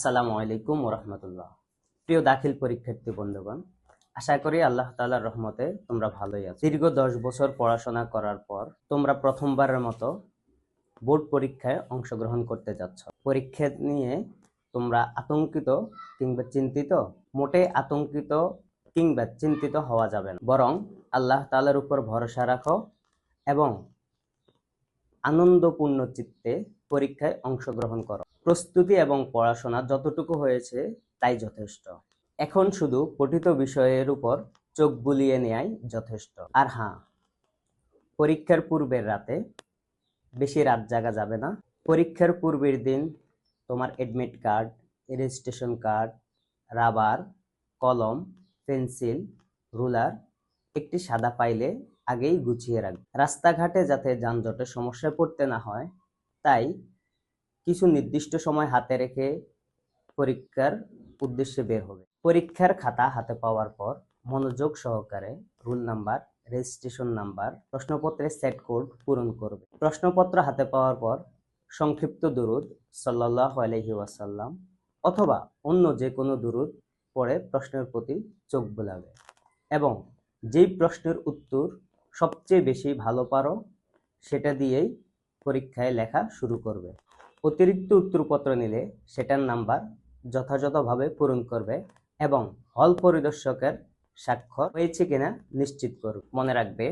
আসসালামু আলাইকুম ওরহমতুল্লাহ প্রিয় দাখিল পরীক্ষার্থী বন্ধুগণ, আশা করি আল্লাহ তালার রহমতে তোমরা ভালোই আছো। দীর্ঘ দশ বছর পড়াশোনা করার পর তোমরা প্রথমবারের মতো বোর্ড পরীক্ষায় অংশগ্রহণ করতে যাচ্ছ। পরীক্ষা নিয়ে তোমরা আতঙ্কিত কিংবা চিন্তিত মোটে আতঙ্কিত কিংবা চিন্তিত হওয়া যাবে না। বরং আল্লাহ তাআলার উপর ভরসা রাখো এবং আনন্দপূর্ণ চিত্তে পরীক্ষায় অংশগ্রহণ করো। প্রস্তুতি এবং পড়াশোনা যতটুকু হয়েছে তাই যথেষ্ট। এখন শুধু পঠিত বিষয়ের উপর চোখ বুলিয়ে নেয়াই যথেষ্ট। আর হ্যাঁ পরীক্ষার পূর্বের রাতে বেশি রাত জাগা যাবে না। পরীক্ষার পূর্বের দিন তোমার admit card registration card rubber কলম পেন্সিল রুলার একটি সাদা ফাইলে আগেই গুছিয়ে রাখবে রাস্তাঘাটে যাতে যানজটের সমস্যায় পড়তে না হয়, তাই কিছু নির্দিষ্ট সময় হাতে রেখে পরীক্ষার উদ্দেশ্যে বের হবে। পরীক্ষার খাতা হাতে পাওয়ার পর মনোযোগ সহকারে রুল নাম্বার, রেজিস্ট্রেশন নাম্বার প্রশ্নপত্রের সেট কোড পূরণ করবে। প্রশ্নপত্র হাতে পাওয়ার পর সংক্ষিপ্ত দুরুদ সাল্লাহ আলহি ওয়াসাল্লাম অথবা অন্য যে কোনো দুরুদ পড়ে প্রশ্নের প্রতি চোখ বোলাবে এবং যেই প্রশ্নের উত্তর সবচেয়ে বেশি ভালো পারো সেটা দিয়েই পরীক্ষায় লেখা শুরু করবে। অতিরিক্ত উত্তরপত্র নিলে সেটার নাম্বার যথাযথভাবে পূরণ করবে এবং হল পরিদর্শকের স্বাক্ষর হয়েছে কিনা নিশ্চিত করবে। মনে রাখবে,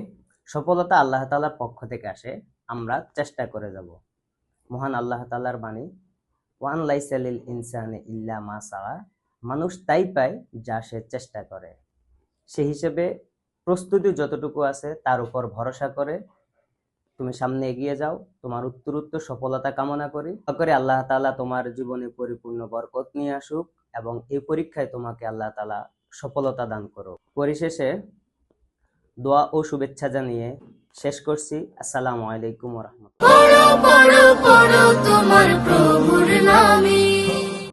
সফলতা আল্লাহ তাআলার পক্ষ থেকে আসে, আমরা চেষ্টা করে যাব। মহান আল্লাহ তাআলার বাণী, ওয়ান লাইসালিল ইনসানে ইল্লা মা সাওয়া মানুষ তাই পায় যা সে চেষ্টা করে। সে হিসেবে প্রস্তুতি যতটুকু আছে তার উপর ভরসা করে তুমি সামনে এগিয়ে যাও। তোমার উত্তর উত্তর সফলতা কামনা করি। করে আল্লাহ তালা তোমার জীবনে পরিপূর্ণ বরকত নিয়ে আসুক এবং এই পরীক্ষায় তোমাকে আল্লাহ তালা সফলতা দান করো পরিশেষে দোয়া ও শুভেচ্ছা জানিয়ে শেষ করছি। আসসালামু আলাইকুম রহমতুল্লাহ।